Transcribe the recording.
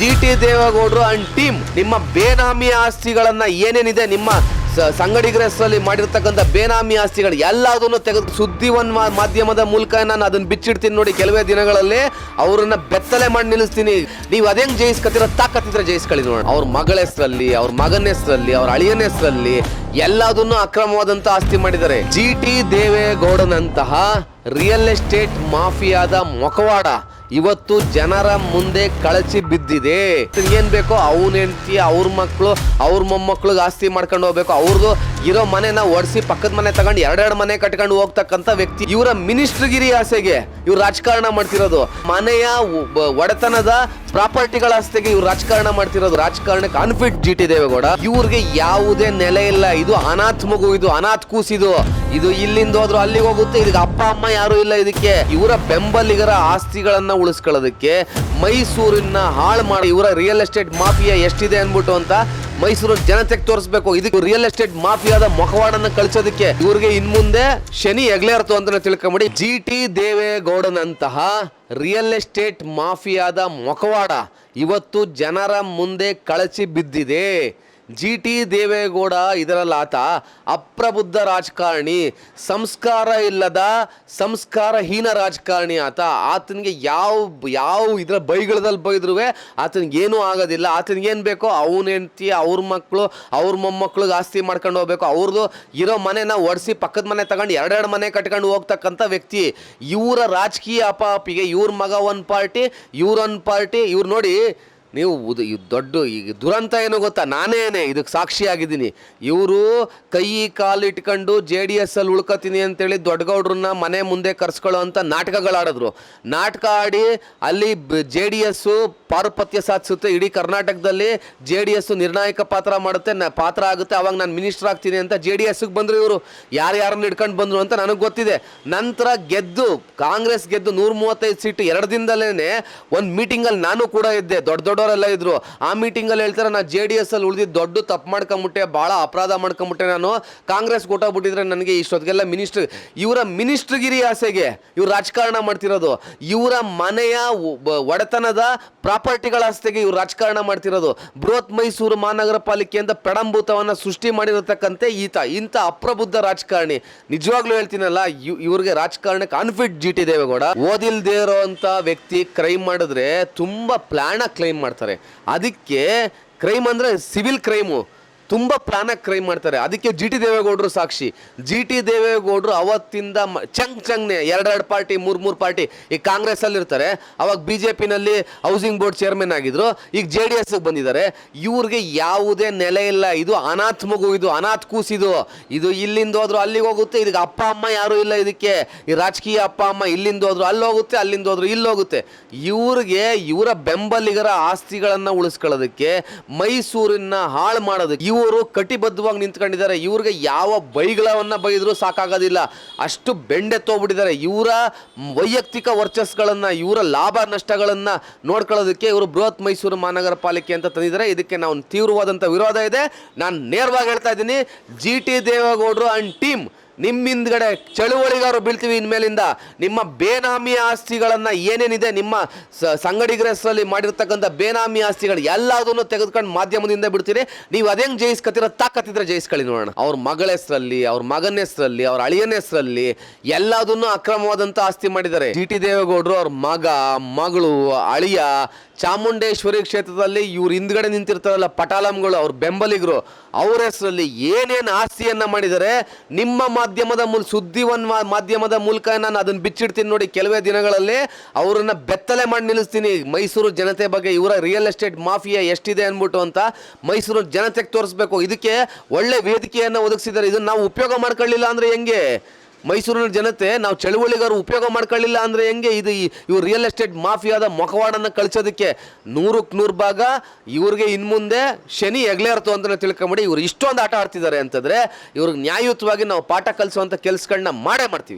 G T ದೇವೇಗೌಡರು and team ನಿಮ್ಮ ಬೇನಾಮಿ ಆಸ್ತಿಗಳನ್ನ ಏನೇನಿದೆ ನಿಮ್ಮ ಸಂಗಡಿಗರ ಹೆಸರಲ್ಲಿ ಮಾಡಿರ್ತಕ್ಕಂಥ ಬೇನಾಮಿ ಆಸ್ತಿಗಳು ಎಲ್ಲದನ್ನು ತೆಗೆದು ಸುದ್ದಿ ಒಂದು ಮಾಧ್ಯಮದ ಮೂಲಕ ನಾನು ಅದನ್ನು ಬಿಚ್ಚಿಡ್ತೀನಿ ನೋಡಿ ಕೆಲವೇ ದಿನಗಳಲ್ಲಿ ಅವ್ರನ್ನ ಬೆತ್ತಲೆ ಮಾಡಿ ನಿಲ್ಲಿಸ್ತೀನಿ. ನೀವು ಅದೇಂಗ್ ಜಯಿಸ್ಕತ್ತಿರೋ ತಾಕತ್ತಿದ್ರೆ ಜಯಿಸ್ಕೊಳ್ಳಿ ನೋಡಿ. ಅವ್ರ ಮಗಳ ಹೆಸರಲ್ಲಿ, ಅವ್ರ ಮಗನ ಹೆಸರಲ್ಲಿ, ಅವ್ರ ಅಳಿಯನ ಹೆಸರಲ್ಲಿ ಎಲ್ಲದನ್ನು ಅಕ್ರಮವಾದಂತ ಆಸ್ತಿ ಮಾಡಿದ್ದಾರೆ. ಜಿ ಟಿ ದೇವೇಗೌಡನಂತಹ ರಿಯಲ್ ಎಸ್ಟೇಟ್ ಮಾಫಿಯಾದ ಮೊಕವಾಡ ಇವತ್ತು ಜನರ ಮುಂದೆ ಕಳಚಿ ಬಿದ್ದಿದೆ. ಏನ್ ಬೇಕೋ ಅವನ ಹೆಂಡತಿ, ಅವ್ರ ಮಕ್ಕಳು ಅವ್ರ ಮೊಮ್ಮಕ್ಳಿಗೆ ಆಸ್ತಿ ಮಾಡ್ಕೊಂಡು ಹೋಗ್ಬೇಕು. ಅವ್ರದ್ದು ಇರೋ ಮನೆನ ಒಡಿಸಿ ಪಕ್ಕದ ಮನೆ ತಗೊಂಡು ಎರಡೆರಡು ಮನೆ ಕಟ್ಕೊಂಡು ಹೋಗ್ತಕ್ಕಂಥ ವ್ಯಕ್ತಿ ಇವರ ಮಿನಿಸ್ಟ್ರಿಗಿರಿ ಆಸೆಗೆ ಇವ್ರು ರಾಜಕಾರಣ ಮಾಡ್ತಿರೋದು. ಮನೆಯ ಒಡೆತನದ ಪ್ರಾಪರ್ಟಿಗಳ ಆಸ್ತಿಗೆ ಇವ್ರು ರಾಜಕಾರಣ ಮಾಡ್ತಿರೋದು. ರಾಜಕಾರಣಕ್ಕೆ ಅನ್ಫಿಟ್ ಜಿ ಟಿ ದೇವೇಗೌಡ ಇವ್ರಿಗೆ ಯಾವುದೇ ನೆಲೆ ಇಲ್ಲ. ಇದು ಅನಾಥ್ ಮಗು, ಇದು ಅನಾಥ್ ಕೂಸಿದು. ಇದು ಇಲ್ಲಿಂದ ಹೋದ್ರು ಅಲ್ಲಿಗೆ ಹೋಗುತ್ತೆ. ಇದಕ್ಕೆ ಅಪ್ಪ, ಅಮ್ಮ ಯಾರು ಇಲ್ಲ ಇದಕ್ಕೆ. ಇವರ ಬೆಂಬಲಿಗರ ಆಸ್ತಿಗಳನ್ನ ಉಳಿಸ್ಕೊಳ್ಳೋದಕ್ಕೆ ಮೈಸೂರಿನ ಹಾಳು ಮಾಡಿ ಇವರ ರಿಯಲ್ ಎಸ್ಟೇಟ್ ಮಾಫಿಯಾ ಎಷ್ಟಿದೆ ಅನ್ಬಿಟ್ಟು ಅಂತ ಮೈಸೂರು ಜನತೆಗೆ ತೋರಿಸ್ಬೇಕು. ಇದಕ್ಕೆ ರಿಯಲ್ ಎಸ್ಟೇಟ್ ಮಾಫಿಯಾದ ಮೊಖವಾಡನ್ನ ಕಳಿಸೋದಕ್ಕೆ. ಇವರಿಗೆ ಇನ್ಮುಂದೆ ಶನಿ ಎಗ್ಲೇರ್ತು ಅಂತ ತಿಳ್ಕೊಂಬಿಡಿ. ಜಿ ಟಿ ದೇವೇಗೌಡನಂತಹ ರಿಯಲ್ ಎಸ್ಟೇಟ್ ಮಾಫಿಯಾದ ಮೊಕವಾಡ ಇವತ್ತು ಜನರ ಮುಂದೆ ಕಳಚಿ ಬಿದ್ದಿದೆ. ಜಿ ಟಿ ದೇವೇಗೌಡ ಇದರಲ್ಲಾತ ಅಪ್ರಬುದ್ಧ ರಾಜಕಾರಣಿ, ಸಂಸ್ಕಾರ ಇಲ್ಲದ ಸಂಸ್ಕಾರಹೀನ ರಾಜಕಾರಣಿ ಆತ. ಆತನಿಗೆ ಯಾವ ಯಾವ ಇದರ ಬೈಗಳದಲ್ಲಿ ಬೈದ್ರೂ ಆತನಿಗೆ ಏನೂ ಆಗೋದಿಲ್ಲ. ಆತನಿಗೆ ಏನು ಬೇಕೋ ಅವನ ಹೆಂಡತಿ, ಅವ್ರ ಮಕ್ಕಳು ಅವ್ರ ಮೊಮ್ಮಕ್ಳಿಗೆ ಆಸ್ತಿ ಮಾಡ್ಕೊಂಡು ಹೋಗ್ಬೇಕು. ಅವ್ರದ್ದು ಇರೋ ಮನೆನ ಒಡಿಸಿ ಪಕ್ಕದ ಮನೆ ತಗೊಂಡು ಎರಡೆರಡು ಮನೆ ಕಟ್ಕೊಂಡು ಹೋಗ್ತಕ್ಕಂಥ ವ್ಯಕ್ತಿ. ಇವರ ರಾಜಕೀಯ ಅಪಾಪಿಗೆ ಇವ್ರ ಮಗ ಒಂದು ಪಾರ್ಟಿ, ಇವ್ರ ಒಂದು ಪಾರ್ಟಿ. ಇವ್ರು ನೋಡಿ ನೀವು ದೊಡ್ಡ ಈಗ ದುರಂತ ಏನು ಗೊತ್ತಾ? ನಾನೇನೆ ಇದಕ್ಕೆ ಸಾಕ್ಷಿಯಾಗಿದ್ದೀನಿ. ಇವರು ಕೈ ಕಾಲು ಇಟ್ಕೊಂಡು ಜೆ ಡಿ ಎಸ್ ಅಲ್ಲಿ ಉಳ್ಕೊತೀನಿ ಅಂತೇಳಿ ದೊಡ್ಡಗೌಡ್ರನ್ನ ಮನೆ ಮುಂದೆ ಕರ್ಸ್ಕೊಳ್ಳೋ ಅಂತ ನಾಟಕಗಳಾಡಿದ್ರು. ನಾಟಕ ಆಡಿ ಅಲ್ಲಿ ಜೆ ಡಿ ಎಸ್ಸು ಪಾರುಪತ್ಯ ಸಾಧಿಸುತ್ತೆ. ಇಡೀ ಕರ್ನಾಟಕದಲ್ಲಿ ಜೆ ಡಿ ಎಸ್ ನಿರ್ಣಾಯಕ ಪಾತ್ರ ಮಾಡುತ್ತೆ. ನ- ಪಾತ್ರ ಆಗುತ್ತೆ. ಅವಾಗ ನಾನು ಮಿನಿಸ್ಟರ್ ಆಗ್ತೀನಿ ಅಂತ ಜೆ ಡಿ ಎಸ್ಗೆ ಬಂದರು ಇವರು. ಯಾರ್ಯಾರನ್ನ ಇಟ್ಕೊಂಡು ಬಂದರು ಅಂತ ನನಗೆ ಗೊತ್ತಿದೆ. ನಂತರ ಗೆದ್ದು, ಕಾಂಗ್ರೆಸ್ ಗೆದ್ದು ನೂರ ಮೂವತ್ತೈದು ಸೀಟು ಎರಡು ದಿನದಲ್ಲೇ ಒಂದು ಮೀಟಿಂಗಲ್ಲಿ ನಾನು ಕೂಡ ಇದ್ದೆ. ದೊಡ್ಡ ದೊಡ್ಡ ದೊಡ್ಡವರೆಲ್ಲ ಇದ್ರು. ಆ ಮೀಟಿಂಗಲ್ಲಿ ಹೇಳ್ತಾರೆ ನಾನು ಜೆ ಡಿ ಎಸ್ ಅಲ್ಲಿ ಉಳಿದಿದ್ದು ದೊಡ್ಡ ತಪ್ಪು ಮಾಡ್ಕೊಂಬಿಟ್ಟೆ, ಭಾಳ ಅಪರಾಧ ಮಾಡ್ಕೊಂಬಿಟ್ಟೆ ನಾನು. ಕಾಂಗ್ರೆಸ್ ಕೊಟ್ಟೋಗ್ಬಿಟ್ಟಿದ್ರೆ ನನಗೆ ಇಷ್ಟೊತ್ತಿಗೆಲ್ಲ ಮಿನಿಸ್ಟರ್ ಇವರ ಮಿನಿಸ್ಟ್ರಿಗಿರಿ ಆಸೆಗೆ ಇವ್ರು ರಾಜಕಾರಣ ಮಾಡ್ತಿರೋದು. ಇವರ ಮನೆಯ ಒಡೆತನದ ಪ್ರಾಪರ್ಟಿಗಳ ಆಸ್ತಿಗೆ ಇವ್ರು ರಾಜಕಾರಣ ಮಾಡ್ತಿರೋದು. ಬೃಹತ್ ಮೈಸೂರು ಮಹಾನಗರ ಪಾಲಿಕೆ ಅಂತ ಸೃಷ್ಟಿ ಮಾಡಿರತಕ್ಕಂತೆ ಈತ. ಇಂಥ ಅಪ್ರಬುದ್ಧ ರಾಜಕಾರಣಿ. ನಿಜವಾಗ್ಲೂ ಹೇಳ್ತೀನಲ್ಲ, ಇವ್- ಇವ್ರಿಗೆ ರಾಜಕಾರಣಕ್ಕೆ ಅನ್ಫಿಟ್ ಜಿ ಟಿ ದೇವೇಗೌಡ ಓದಿಲ್ದೇ ಇರೋ ವ್ಯಕ್ತಿ ಕ್ರೈಮ್ ಮಾಡಿದ್ರೆ ತುಂಬಾ ಪ್ಲಾನ್ ಕ್ಲೈಮ್ ಮಾಡ್ತಾರೆ. ಅದಕ್ಕೆ ಕ್ರೈಮ್ ಅಂದರೆ ಸಿವಿಲ್ ಕ್ರೈಮು ತುಂಬ ಪ್ಲಾನಾಗಿ ಕ್ರೈಮ್ ಮಾಡ್ತಾರೆ. ಅದಕ್ಕೆ ಜಿ ಟಿ ದೇವೇಗೌಡರು ಸಾಕ್ಷಿ. ಜಿ ಟಿ ದೇವೇಗೌಡರು ಅವತ್ತಿಂದ ಚಂಗ್ ಚಂಗ್ನೆ ಎರಡೆರಡು ಪಾರ್ಟಿ, ಮೂರು ಮೂರು ಪಾರ್ಟಿ ಈಗ ಕಾಂಗ್ರೆಸ್ಸಲ್ಲಿ ಇರ್ತಾರೆ ಅವಾಗ ಬಿ ಜೆ ಪಿನಲ್ಲಿ ಹೌಸಿಂಗ್ ಬೋರ್ಡ್ ಚೇರ್ಮನ್ ಆಗಿದ್ರು. ಈಗ ಜೆ ಡಿ ಎಸ್ಗೆ ಬಂದಿದ್ದಾರೆ. ಇವ್ರಿಗೆ ಯಾವುದೇ ನೆಲೆ ಇಲ್ಲ. ಇದು ಅನಾಥ ಮಗು, ಇದು ಅನಾಥ ಕೂಸಿದು. ಇದು ಇಲ್ಲಿಂದ ಹೋದ್ರು ಅಲ್ಲಿಗೆ ಹೋಗುತ್ತೆ. ಇದಕ್ಕೆ ಅಪ್ಪ, ಅಮ್ಮ ಯಾರು ಇಲ್ಲ ಇದಕ್ಕೆ. ಈ ರಾಜಕೀಯ ಅಪ್ಪ, ಅಮ್ಮ ಇಲ್ಲಿಂದ ಹೋದ್ರು, ಅಲ್ಲಿ ಹೋಗುತ್ತೆ, ಅಲ್ಲಿಂದ ಹೋದ್ರು, ಇಲ್ಲಿ ಹೋಗುತ್ತೆ. ಇವ್ರಿಗೆ ಇವರ ಬೆಂಬಲಿಗರ ಆಸ್ತಿಗಳನ್ನು ಉಳಿಸ್ಕೊಳ್ಳೋದಕ್ಕೆ ಮೈಸೂರಿನ ಹಾಳು ಮಾಡೋದಕ್ಕೆ ಇವರು ಕಟಿಬದ್ಧವಾಗಿ ನಿಂತ್ಕೊಂಡಿದ್ದಾರೆ. ಇವ್ರಿಗೆ ಯಾವ ಬೈಗಳವನ್ನು ಬೈದ್ರು ಸಾಕಾಗೋದಿಲ್ಲ. ಅಷ್ಟು ಬೆಂಡೆ ತೋಗ್ಬಿಟ್ಟಿದ್ದಾರೆ. ಇವರ ವೈಯಕ್ತಿಕ ವರ್ಚಸ್ಗಳನ್ನ ಇವರ ಲಾಭ ನಷ್ಟಗಳನ್ನು ನೋಡ್ಕೊಳ್ಳೋದಕ್ಕೆ ಇವರು ಬೃಹತ್ ಮೈಸೂರು ಮಹಾನಗರ ಪಾಲಿಕೆ ಅಂತ ತಂದಿದ್ದಾರೆ. ಇದಕ್ಕೆ ನಾವು ತೀವ್ರವಾದಂಥ ವಿರೋಧ ಇದೆ. ನಾನು ನೇರವಾಗಿ ಹೇಳ್ತಾ ಇದ್ದೀನಿ, ಜಿ ಟಿ ದೇವೇಗೌಡರು ಅಂಡ್ ಟೀಮ್ ನಿಮ್ಮ ಹಿಂದ್ಗಡೆ ಚಳುವಳಿಗಾರು ಬೀಳ್ತೀವಿ ಇನ್ಮೇಲಿಂದ, ನಿಮ್ಮ ಬೇನಾಮಿ ಆಸ್ತಿಗಳನ್ನು ಏನೇನಿದೆ, ನಿಮ್ಮ ಸ- ಸಂಗಡಿಗರ ಮಾಡಿರ್ತಕ್ಕಂಥ ಬೇನಾಮಿ ಆಸ್ತಿಗಳು ಎಲ್ಲದನ್ನು ತೆಗೆದುಕೊಂಡು ಮಾಧ್ಯಮದಿಂದ ಬಿಡ್ತೀರಿ ನೀವು ಅದೇಂಗ್ ಜಯಿಸ್ಕತ್ತಿರೋ ತಾಕತ್ತಿದ್ರೆ ಜಯಿಸ್ಕೊಳ್ಳಿ ನೋಡೋಣ. ಅವ್ರ ಮಗಳ ಹೆಸರಲ್ಲಿ, ಅವ್ರ ಮಗನ ಹೆಸರಲ್ಲಿ, ಅವ್ರ ಅಳಿಯನ ಹೆಸರಲ್ಲಿ ಎಲ್ಲದನ್ನು ಅಕ್ರಮವಾದಂಥ ಆಸ್ತಿ ಮಾಡಿದ್ದಾರೆ. ಜಿ ಟಿ ದೇವೇಗೌಡರು ಅವ್ರ ಮಗ, ಮಗಳು, ಅಳಿಯ ಚಾಮುಂಡೇಶ್ವರಿ ಕ್ಷೇತ್ರದಲ್ಲಿ ಇವ್ರು ಹಿಂದ್ಗಡೆ ನಿಂತಿರ್ತಾರಲ್ಲ ಪಟಾಲಂಗಳು, ಅವ್ರ ಬೆಂಬಲಿಗರು, ಅವ್ರ ಹೆಸರಲ್ಲಿ ಏನೇನು ಆಸ್ತಿಯನ್ನ ಮಾಡಿದರೆ, ನಿಮ್ಮ ಮಾಧ್ಯಮದ ಮೂಲ ಸುದ್ದಿ ಒಂದ್ ಮಾಧ್ಯಮದ ಮೂಲಕ ನಾನು ಅದನ್ನು ಬಿಚ್ಚಿಡ್ತೀನಿ ನೋಡಿ ಕೆಲವೇ ದಿನಗಳಲ್ಲಿ ಅವರನ್ನು ಬೆತ್ತಲೆ ಮಾಡಿ ನಿಲ್ಲಿಸ್ತೀನಿ. ಮೈಸೂರು ಜನತೆ ಬಗ್ಗೆ ಇವರ ರಿಯಲ್ ಎಸ್ಟೇಟ್ ಮಾಫಿಯಾ ಎಷ್ಟಿದೆ ಅಂದ್ಬಿಟ್ಟು ಅಂತ ಮೈಸೂರು ಜನತೆಗೆ ತೋರಿಸ್ಬೇಕು. ಇದಕ್ಕೆ ಒಳ್ಳೆ ವೇದಿಕೆಯನ್ನು ಒದಗಿಸಿದ್ದಾರೆ ಇದನ್ನು ನಾವು ಉಪಯೋಗ ಮಾಡ್ಕೊಳ್ಳಿಲ್ಲ ಅಂದರೆ ಹೆಂಗೆ? ಮೈಸೂರಿನ ಜನತೆ ನಾವು ಚಳುವಳಿಗಾರ ಉಪಯೋಗ ಮಾಡ್ಕೊಳ್ಳಿಲ್ಲ ಅಂದ್ರೆ ಹೆಂಗೆ? ಇದು ಇವ್ರು ರಿಯಲ್ ಎಸ್ಟೇಟ್ ಮಾಫಿಯಾದ ಮೊಖವಾಡನ್ನು ಕಳಿಸೋದಕ್ಕೆ ನೂರಕ್ಕೆ ನೂರು ಭಾಗ ಇವ್ರಿಗೆ ಇನ್ ಮುಂದೆ ಶನಿ ಎಗ್ಲೇರ್ತು ಅಂತ ತಿಳ್ಕೊಂಬಿಡಿ. ಇವ್ರು ಇಷ್ಟೊಂದು ಆಟ ಆಡ್ತಿದ್ದಾರೆ ಅಂತಂದ್ರೆ ಇವ್ರಿಗೆ ನ್ಯಾಯಯುತವಾಗಿ ನಾವು ಪಾಠ ಕಲಿಸುವಂಥ ಕೆಲಸಗಳನ್ನ ಮಾಡೇ ಮಾಡ್ತೀವಿ.